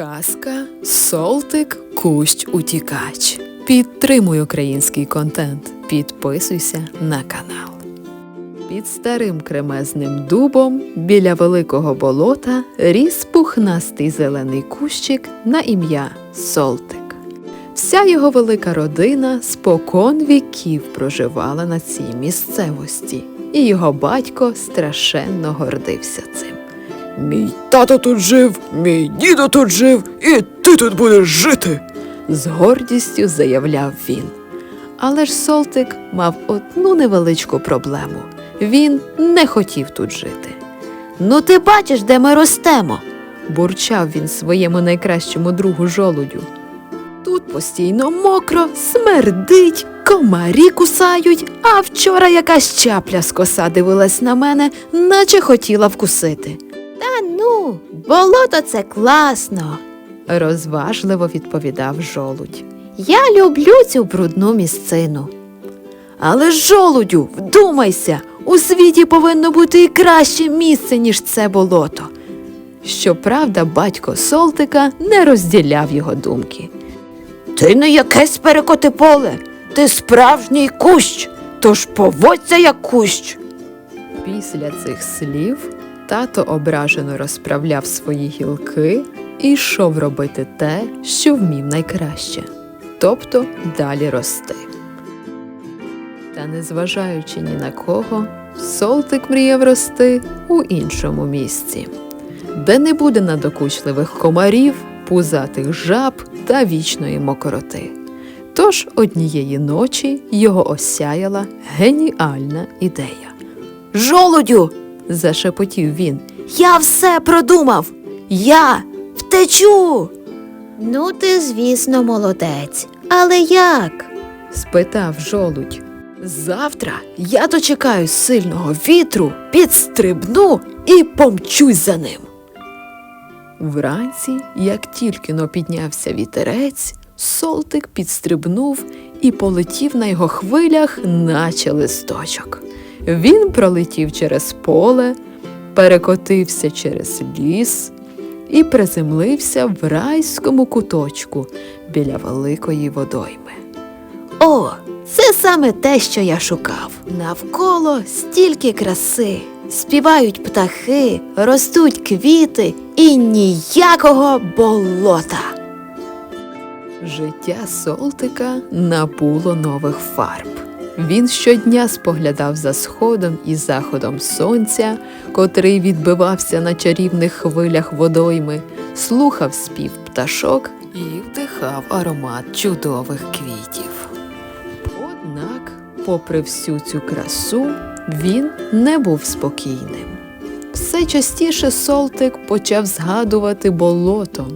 Казка Солтик Кущ Утікач. Підтримуй український контент. Підписуйся на канал. Під старим кремезним дубом біля великого болота ріс пухнастий зелений кущик на ім'я Солтик. Вся його велика родина спокон віків проживала на цій місцевості, і його батько страшенно гордився цим. Мій тато тут жив, мій дідо тут жив, і ти тут будеш жити. з гордістю заявляв він. Але ж Солтик мав одну невеличку проблему. Він не хотів тут жити. Ну, ти бачиш, де ми ростемо. Бурчав він своєму найкращому другу жолудю. Тут постійно мокро, смердить, комарі кусають, а вчора якась чапля з коса дивилась на мене, наче хотіла вкусити. Болото це класно. Розважливо відповідав жолудь. Я люблю цю брудну місцину. Але ж жолудю, вдумайся, у світі повинно бути і краще місце, ніж це болото. Щоправда, батько Солтика не розділяв його думки. Ти не якесь перекоти поле, ти справжній кущ, тож поводься як кущ. Після цих слів тато ображено розправляв свої гілки і йшов робити те, що вмів найкраще, тобто далі рости. Та незважаючи ні на кого, Солтик мріяв рости у іншому місці, де не буде надокучливих комарів, пузатих жаб та вічної мокроти. Тож однієї ночі його осяяла геніальна ідея. Жолудю, Зашепотів він. я все продумав. Я втечу. Ну, ти, звісно, молодець. Але як? спитав жолудь. Завтра я дочекаюсь сильного вітру, підстрибну і помчусь за ним. Вранці, як тільки но піднявся вітерець, солтик підстрибнув і полетів на його хвилях, наче листочок. Він пролетів через поле, перекотився через ліс і приземлився в райському куточку біля великої водойми. О, це саме те, що я шукав. Навколо стільки краси. Співають птахи, ростуть квіти і ніякого болота. Життя Солтика набуло нових фарб. Він щодня споглядав за сходом і заходом сонця, котрий відбивався на чарівних хвилях водойми, слухав спів пташок і вдихав аромат чудових квітів. Однак, попри всю цю красу, він не був спокійним. Все частіше Солтик почав згадувати болото,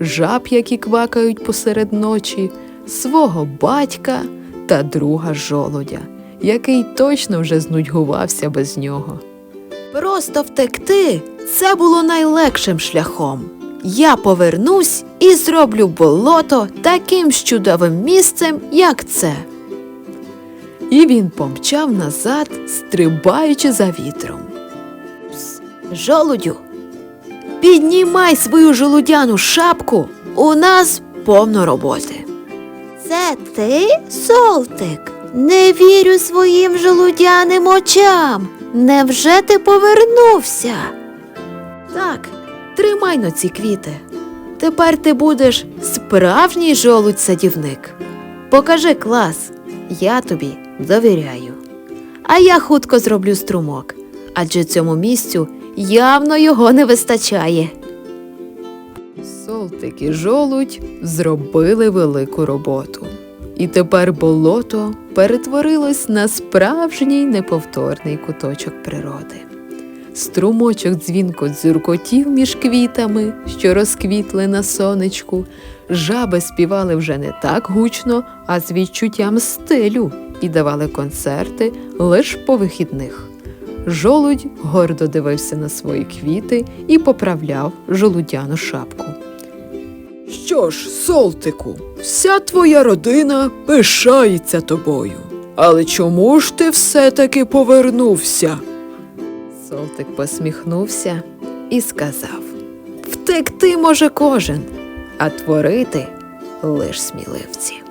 жаб, які квакають посеред ночі, свого батька та друга жолудя, який точно вже знудьгувався без нього. Просто втекти це було найлегшим шляхом. Я повернусь і зроблю болото таким чудовим місцем, як це. І він помчав назад, стрибаючи за вітром. Пс, Жолудю, піднімай свою жолудяну шапку, у нас повно роботи. Це ти, Солтик? Не вірю своїм жолудяним очам. Невже ти повернувся? Так, тримай но ці квіти. Тепер ти будеш справжній жолудь-садівник. Покажи клас, я тобі довіряю. А я хутко зроблю струмок, адже цьому місцю явно його не вистачає. І жолудь зробили велику роботу. І тепер болото перетворилось на справжній неповторний куточок природи. Струмочок дзвінко дзюркотів між квітами, що розквітли на сонечку. Жаби співали вже не так гучно, а з відчуттям стилю і давали концерти лише по вихідних. Жолудь гордо дивився на свої квіти і поправляв жолудяну шапку. Що ж, Солтику, вся твоя родина пишається тобою. Але чому ж ти все-таки повернувся? Солтик посміхнувся і сказав: Втекти може кожен, а творити лиш сміливці.